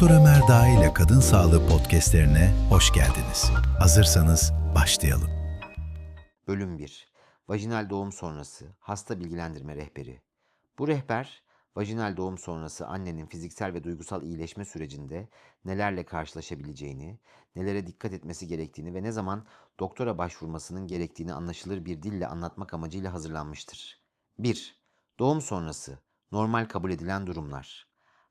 Doktor Ömer Dağ ile Kadın Sağlığı podcastlerine hoş geldiniz. Hazırsanız başlayalım. Bölüm 1. Vajinal doğum sonrası hasta bilgilendirme rehberi. Bu rehber, vajinal doğum sonrası annenin fiziksel ve duygusal iyileşme sürecinde nelerle karşılaşabileceğini, nelere dikkat etmesi gerektiğini ve ne zaman doktora başvurmasının gerektiğini anlaşılır bir dille anlatmak amacıyla hazırlanmıştır. 1. Doğum sonrası normal kabul edilen durumlar.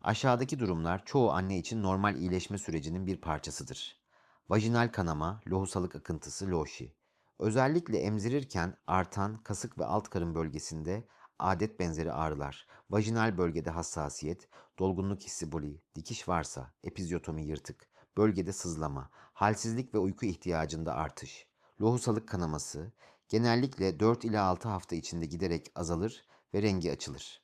Aşağıdaki durumlar çoğu anne için normal iyileşme sürecinin bir parçasıdır. Vajinal kanama, lohusalık akıntısı, loşi. Özellikle emzirirken artan kasık ve alt karın bölgesinde adet benzeri ağrılar, vajinal bölgede hassasiyet, dolgunluk hissi boli, dikiş varsa, epizyotomi yırtık, bölgede sızlama, halsizlik ve uyku ihtiyacında artış, lohusalık kanaması, genellikle 4 ila 6 hafta içinde giderek azalır ve rengi açılır.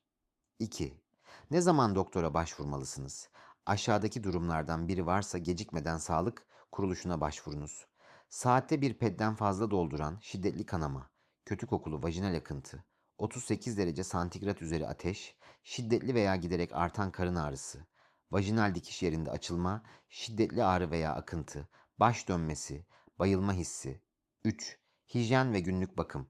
2. Ne zaman doktora başvurmalısınız? Aşağıdaki durumlardan biri varsa gecikmeden sağlık kuruluşuna başvurunuz. Saatte bir pedden fazla dolduran şiddetli kanama, kötü kokulu vajinal akıntı, 38 derece santigrat üzeri ateş, şiddetli veya giderek artan karın ağrısı, vajinal dikiş yerinde açılma, şiddetli ağrı veya akıntı, baş dönmesi, bayılma hissi. 3. Hijyen ve günlük bakım.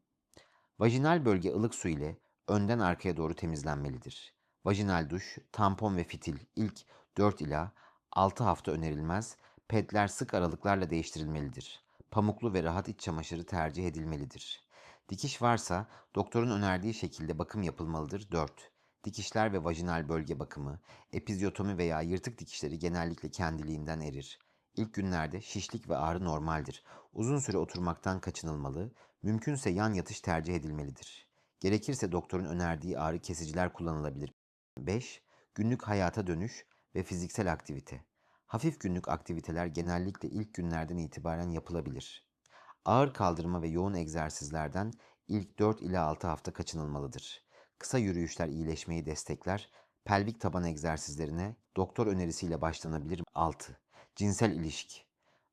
Vajinal bölge ılık su ile önden arkaya doğru temizlenmelidir. Vajinal duş, tampon ve fitil ilk 4 ila 6 hafta önerilmez, pedler sık aralıklarla değiştirilmelidir. Pamuklu ve rahat iç çamaşırı tercih edilmelidir. Dikiş varsa doktorun önerdiği şekilde bakım yapılmalıdır 4. Dikişler ve vajinal bölge bakımı, epizyotomi veya yırtık dikişleri genellikle kendiliğinden erir. İlk günlerde şişlik ve ağrı normaldir. Uzun süre oturmaktan kaçınılmalı, mümkünse yan yatış tercih edilmelidir. Gerekirse doktorun önerdiği ağrı kesiciler kullanılabilir. 5. Günlük hayata dönüş ve fiziksel aktivite. Hafif günlük aktiviteler genellikle ilk günlerden itibaren yapılabilir. Ağır kaldırma ve yoğun egzersizlerden ilk 4 ila 6 hafta kaçınılmalıdır. Kısa yürüyüşler iyileşmeyi destekler. Pelvik taban egzersizlerine doktor önerisiyle başlanabilir. 6. Cinsel ilişki.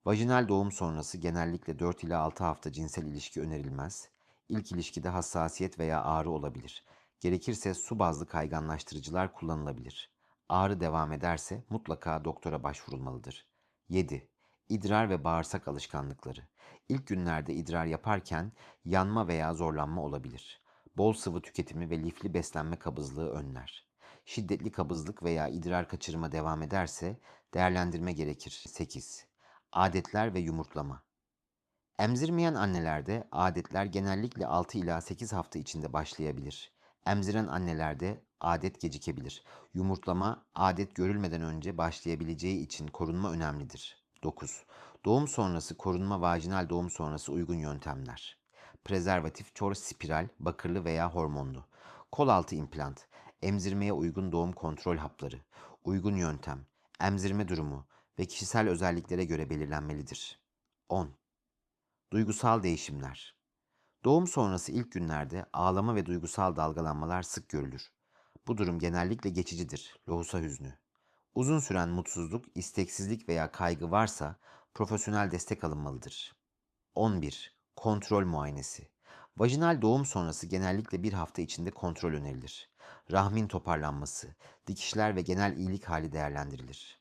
Vajinal doğum sonrası genellikle 4 ila 6 hafta cinsel ilişki önerilmez. İlk ilişkide hassasiyet veya ağrı olabilir. Gerekirse su bazlı kayganlaştırıcılar kullanılabilir. Ağrı devam ederse mutlaka doktora başvurulmalıdır. 7. İdrar ve bağırsak alışkanlıkları. İlk günlerde idrar yaparken yanma veya zorlanma olabilir. Bol sıvı tüketimi ve lifli beslenme kabızlığı önler. Şiddetli kabızlık veya idrar kaçırma devam ederse değerlendirme gerekir. 8. Adetler ve yumurtlama. Emzirmeyen annelerde adetler genellikle 6 ila 8 hafta içinde başlayabilir. Emziren annelerde adet gecikebilir. Yumurtlama adet görülmeden önce başlayabileceği için korunma önemlidir. 9. Doğum sonrası korunma vajinal doğum sonrası uygun yöntemler. Prezervatif, çor spiral, bakırlı veya hormonlu. Kol altı implant, emzirmeye uygun doğum kontrol hapları, uygun yöntem, emzirme durumu ve kişisel özelliklere göre belirlenmelidir. 10. Duygusal değişimler. Doğum sonrası ilk günlerde ağlama ve duygusal dalgalanmalar sık görülür. Bu durum genellikle geçicidir, lohusa hüznü. Uzun süren mutsuzluk, isteksizlik veya kaygı varsa profesyonel destek alınmalıdır. 11. Kontrol muayenesi. Vajinal doğum sonrası genellikle bir hafta içinde kontrol önerilir. Rahmin toparlanması, dikişler ve genel iyilik hali değerlendirilir.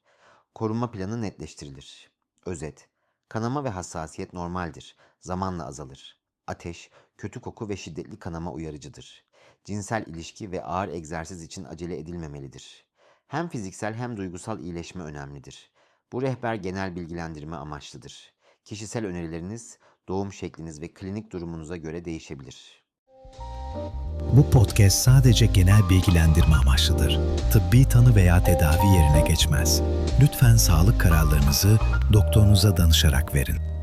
Korunma planı netleştirilir. Özet. Kanama ve hassasiyet normaldir. Zamanla azalır. Ateş, kötü koku ve şiddetli kanama uyarıcıdır. Cinsel ilişki ve ağır egzersiz için acele edilmemelidir. Hem fiziksel hem duygusal iyileşme önemlidir. Bu rehber genel bilgilendirme amaçlıdır. Kişisel önerileriniz, doğum şekliniz ve klinik durumunuza göre değişebilir. Bu podcast sadece genel bilgilendirme amaçlıdır. Tıbbi tanı veya tedavi yerine geçmez. Lütfen sağlık kararlarınızı doktorunuza danışarak verin.